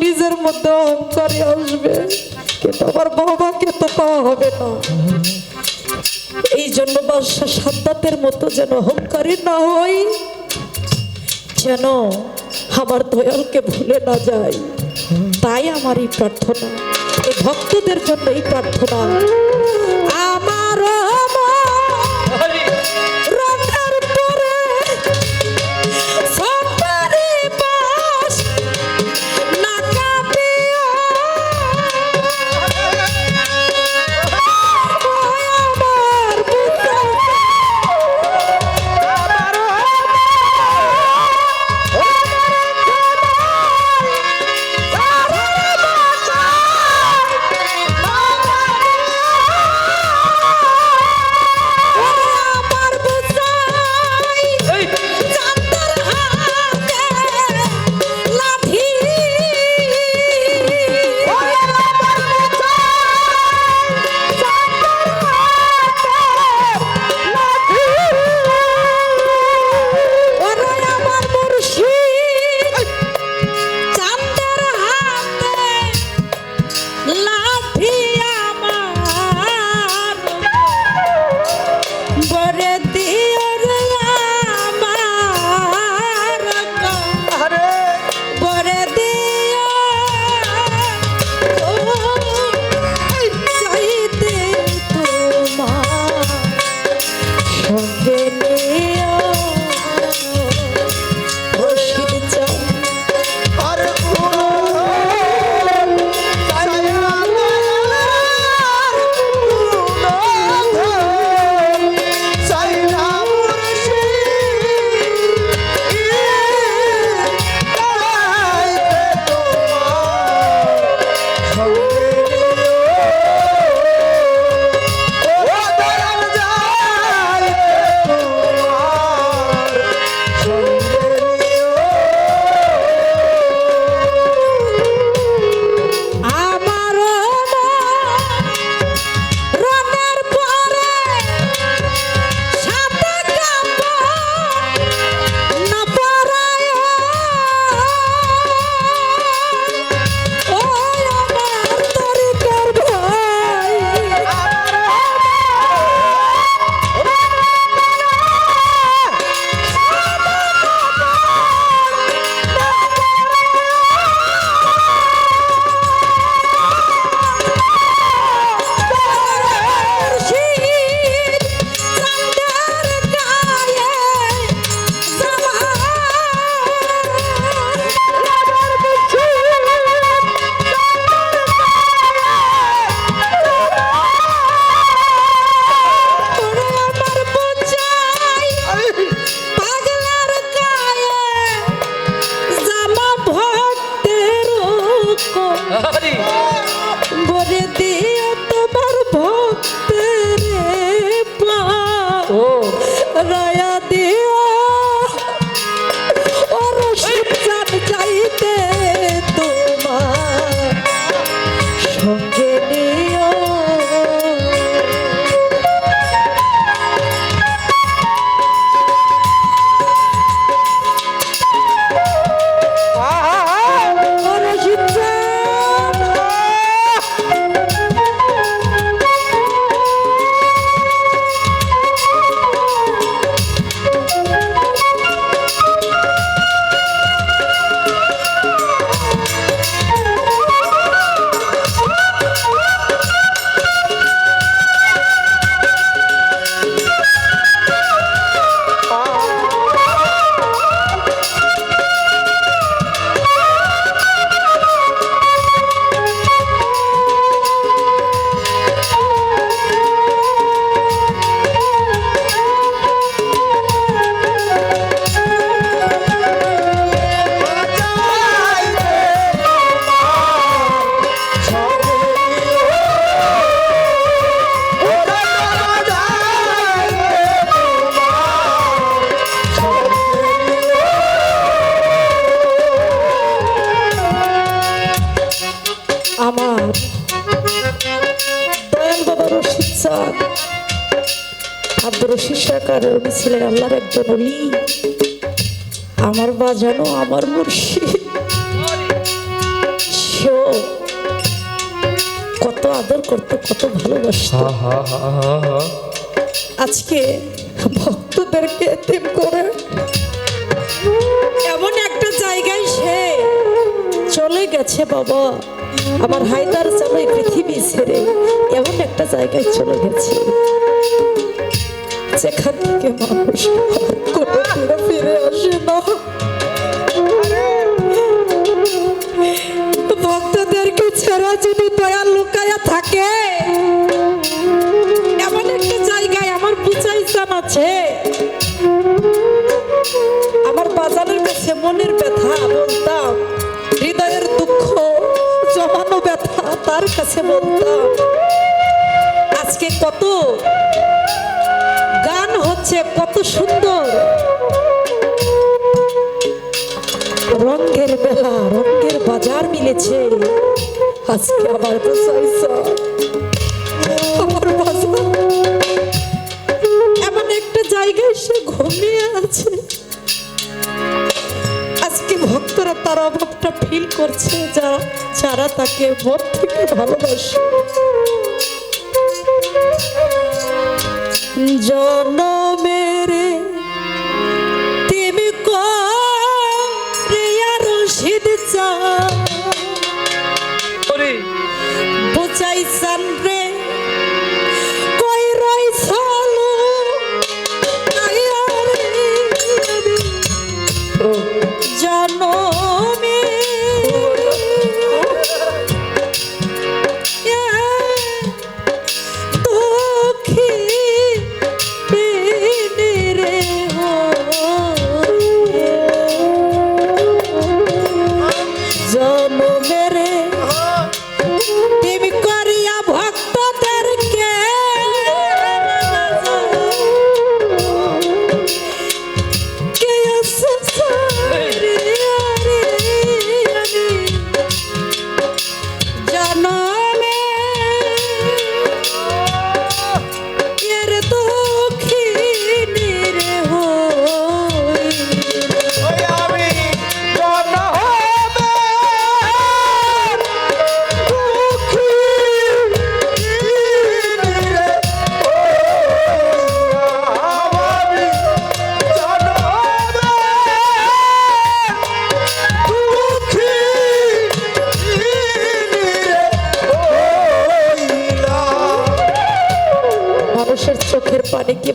নিজের মধ্যে অহংকারে আসবে। কিন্তু আমার বাবাকে তো পাওয়া হবে না। এই জন্য বাদশাহ সাদ্দাতের মতো যেন হংকারী না হই যেন আমার দয়ালকে ভুলে না যাই তাই আমার এই প্রার্থনা। ভক্তদের জন্য এই প্রার্থনা। আমার তার ছিলেন আল্লাহর একজন অলি আমার বাজানো আমার মুর্শিদ। সেও কত আদর করতো কত ভালোবাসা আজকে ভক্তদেরকে এতেম করে এমন একটা জায়গায় সে চলে গেছে বাবা। আমার হায়দার চলো পৃথিবী ছেড়ে এমন একটা জায়গায় চলে গেছে। যেখান থেকে মানুষ কোনো ফিরে ফিরে আসে না। ভক্তদেরকে ছাড়া যদি দয়া লুকায়া থাকে, এমন একটা জায়গায় আমার বুঝাই জান আছে। আমার বাজারের কাছে মনের ব্যথা বলতাম, হৃদয়ের দুঃখ, জমানো ব্যথা তার কাছে বলতাম। আজকে কত হচ্ছে কত সুন্দর। রঙের বেলা, রঙের বাজার মিলেছে। আজকে আমার বুঝাইছা আমার বাজার। এমন একটা জায়গায় সে ঘুমিয়ে আছে। আজকে ভক্তরা তার অভাবটা ফিল করছে যা যারা তাকে মন থেকে ভালোবাসে। জনমেরে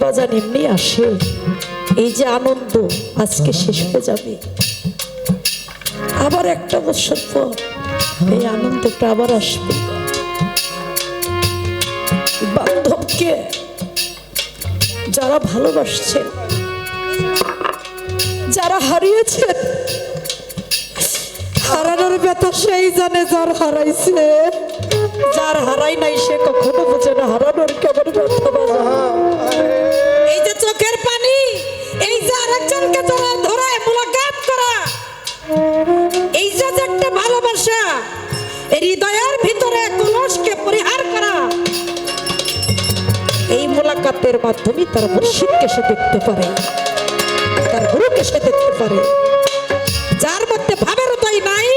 বাজান এমনি আসে। এই যে আনন্দ, আজকে শেষ হয়ে যাবে। আবার একটা বছর পর এই আনন্দটা আবার আসবে। বান্ধবকে যারা ভালোবাসছেন যারা হারিয়েছেন হারানোর ব্যথা সেই জানে যার হারাইছে। যার হারাই নাই সে কখনো বোঝে না, হারানোর কেমন ব্যথা বাজা। মোলাকাতের মাধ্যমে তার মুর্শিদকে সে দেখতে পারে। তার গুরুকে সে দেখতে পারে। যার মধ্যে ভাবের উদয় নাই,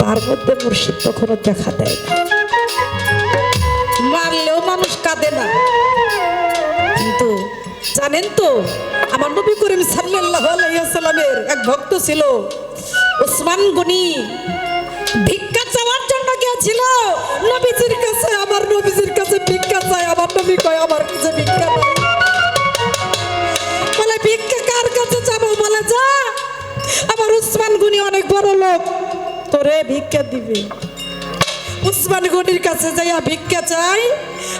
তার মধ্যে মুর্শিদ কখনো দেখা দেয় না। মারলেও মানুষ কাঁদে না। কিন্তু জানেন তো, আমার নবী করিম সাল্লাল্লাহু আলাইহি সাল্লামের এক ভক্ত ছিল, ওসমান গনি। ভিক্ষা চাওয়ার জন্য গিয়েছিল। নবীজির কাছে, আমার নবীজির কাছে ভিক্ষা চাই, আমার নবী কয়, আমার কাছে ভিক্ষা বলে, ভিক্ষা কার কাছে যাব বলে, যা, আমার উসমান গনি অনেক বড় লোক, তোরে ভিক্ষা দিবে। উসমান গনির কাছে যাইয়া ভিক্ষা চাই।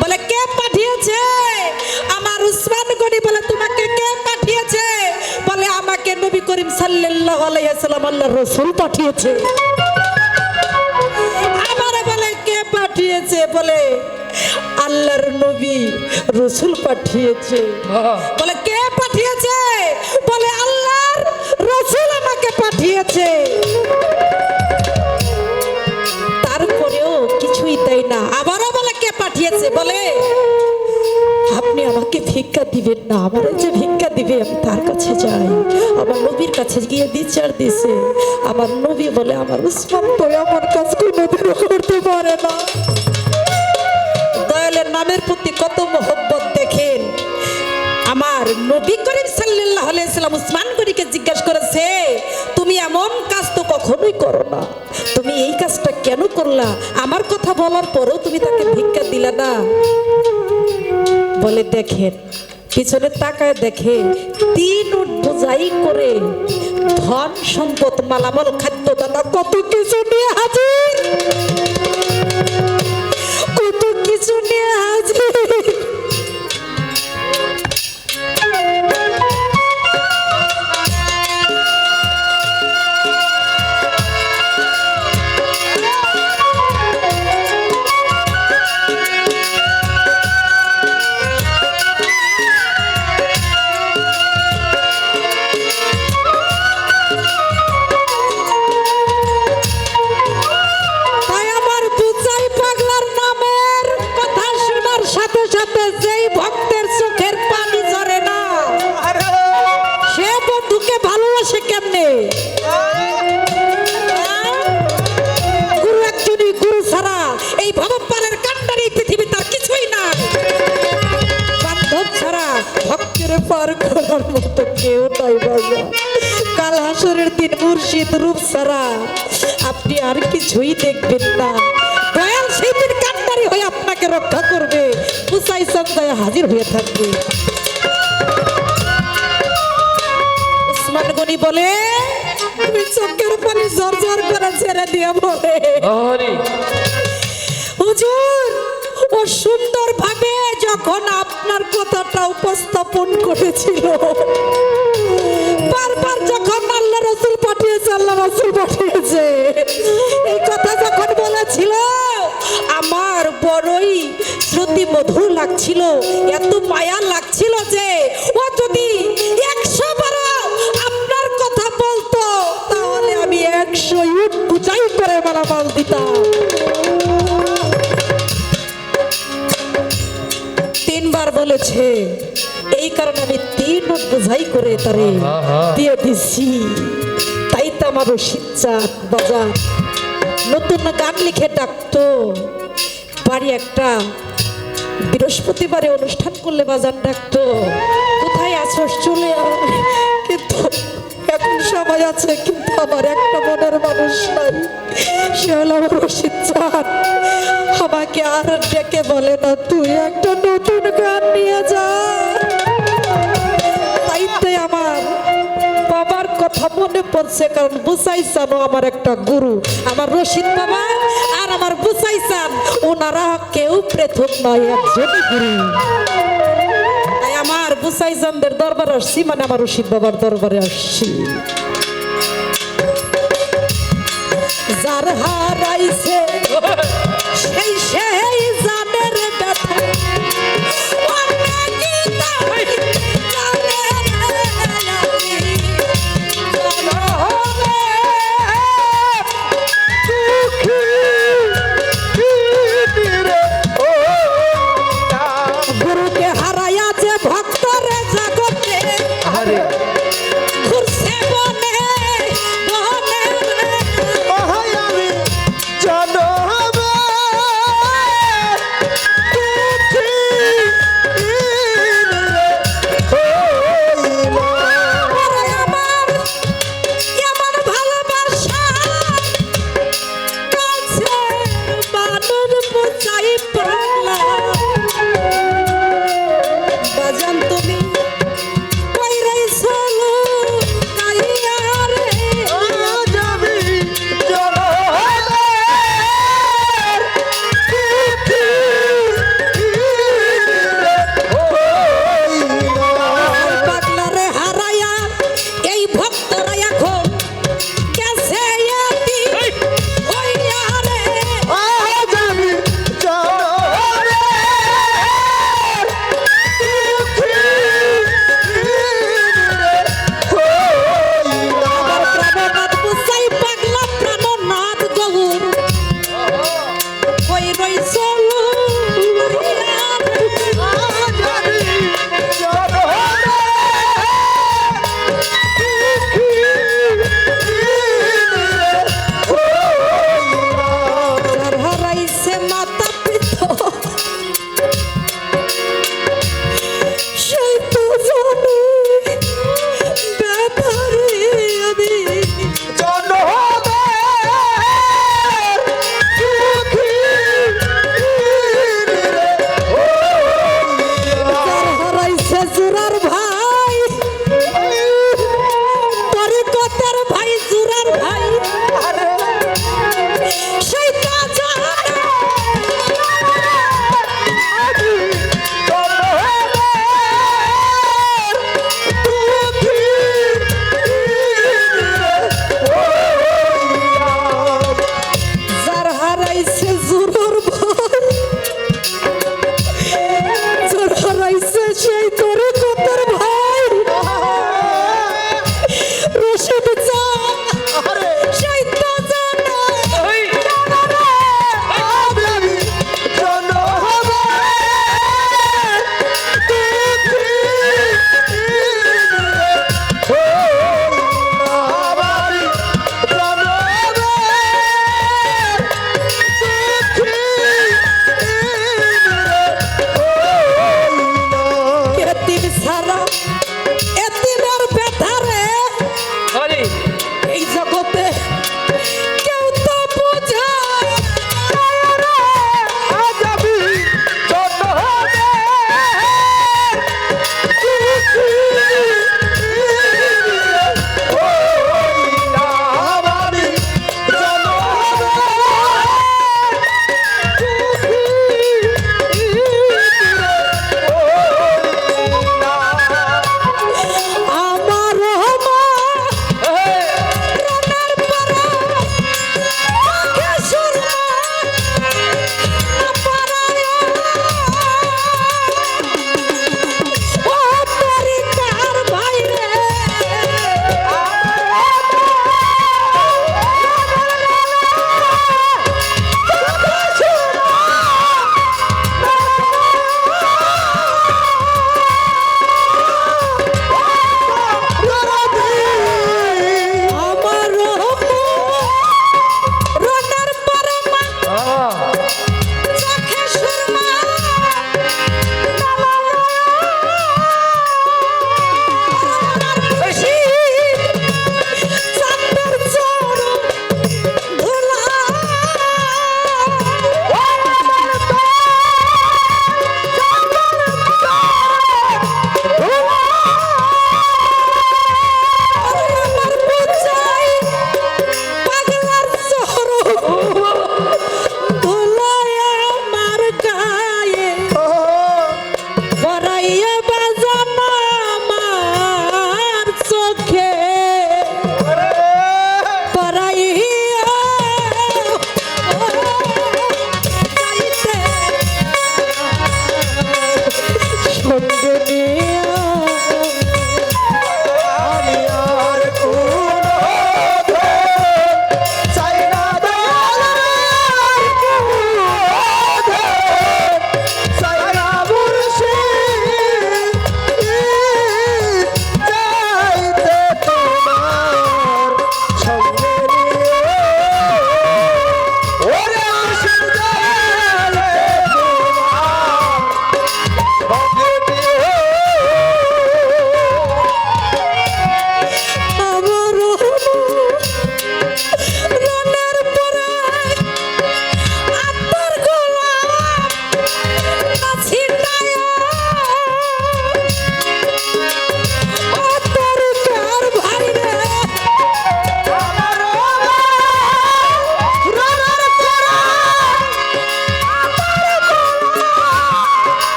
বলে, কে পাঠিয়েছে? আমার উসমান গনি বলে, তোমাকে কে পাঠিয়েছে? বলে, আমাকে নবী করিম সাল্লাল্লাহু আলাইহি সাল্লাম আল্লাহর রাসূল পাঠিয়েছে। আমারে বলে, কে পাঠিয়েছে? বলে আল্লাহর নবী রসুল পাঠিয়েছে। বলে কে পাঠিয়েছে? বলে আল্লাহর রসুল আমাকে পাঠিয়েছে। তারপরেও কিছুই দেয় না। আবারও বলে কে পাঠিয়েছে? বলে আপনি আমাকে ভিক্ষা দিবেন না। আমার যে ভিক্ষা দিবে আমি তার কাছে যাই। আমার নবীর কাছে গিয়ে বিচার দিছে। আমার নবী বলে আমার উসমান তো আমার কাজ কোনোদিনও করতে পারে না। নামের প্রতি কত মোহব্বত দেখেন। আমার নবী করিম সাল্লাল্লাহু আলাইহি উসমান গনিকে জিজ্ঞাসা করেছে, তুমি এমন কাজ তো কখনোই করো না। তুমি এই কাজটা কেন করলা? আমার কথা বলার পরেও তুমি তাকে ভিক্ষা দিলা না। বলে, দেখেন, পিছনে তাকায় দেখে তিন বোঝাই করে ধন সম্পদ মালামাল খাদ্য দানা কত কিছু নিয়ে হাজির। রক্ষা করবে। পুসাই সন্ধ্যায় হাজির হয়ে থাকবে। উসমান গনি বলে তুমি চোখের পানি জর জর করে ছেড়ে দিয়ে বলে হুজুর ও সুন্দর ভাবে যখন আপনার কথাটা উপস্থাপন করেছিল বারবার যখন আল্লাহ রসুল পাঠিয়েছে আল্লাহ রসুল পাঠিয়েছে। এই কথা যখন বলেছিল আমার বড়ই শ্রুতি মধুর লাগছিল এত মায়া লাগছিল যে ও যদি একশো বারো আপনার কথা বলতো তাহলে আমি একশো ইট বুঝাই করে মালামাল দিতাম। তিনবার বলেছে এই কারণে আমি তিন বোঝাই করে তারে দিয়ে দিছি। তাই তো আমার রশিদ বাজার। নতুন গান লিখে ডাকতো। বাড়ি একটা বৃহস্পতিবারে অনুষ্ঠান করলে বাজার ডাকতো, কোথায় আসস চলে। কিন্তু এখন সবাই আছে, কিন্তু আমার একটা মনের মানুষ নাই, সে হলো আমার রশিদ আমাকে আর ডেকে বলে না, তুই একটা নতুন গান মনে পড়ছে কারণ বুসাইসানও আমার একটা গুরু, আমার রশিদ বাবা আর আমার বুসাইসান ওনারা কেউ পৃথক নয়, একজনই গুরু। আমার বুসাইসানদের দরবারে আসছি মানে আমার রশিদ বাবার দরবারে আসছি। যার হারাইছে Bye, boys. Yeah.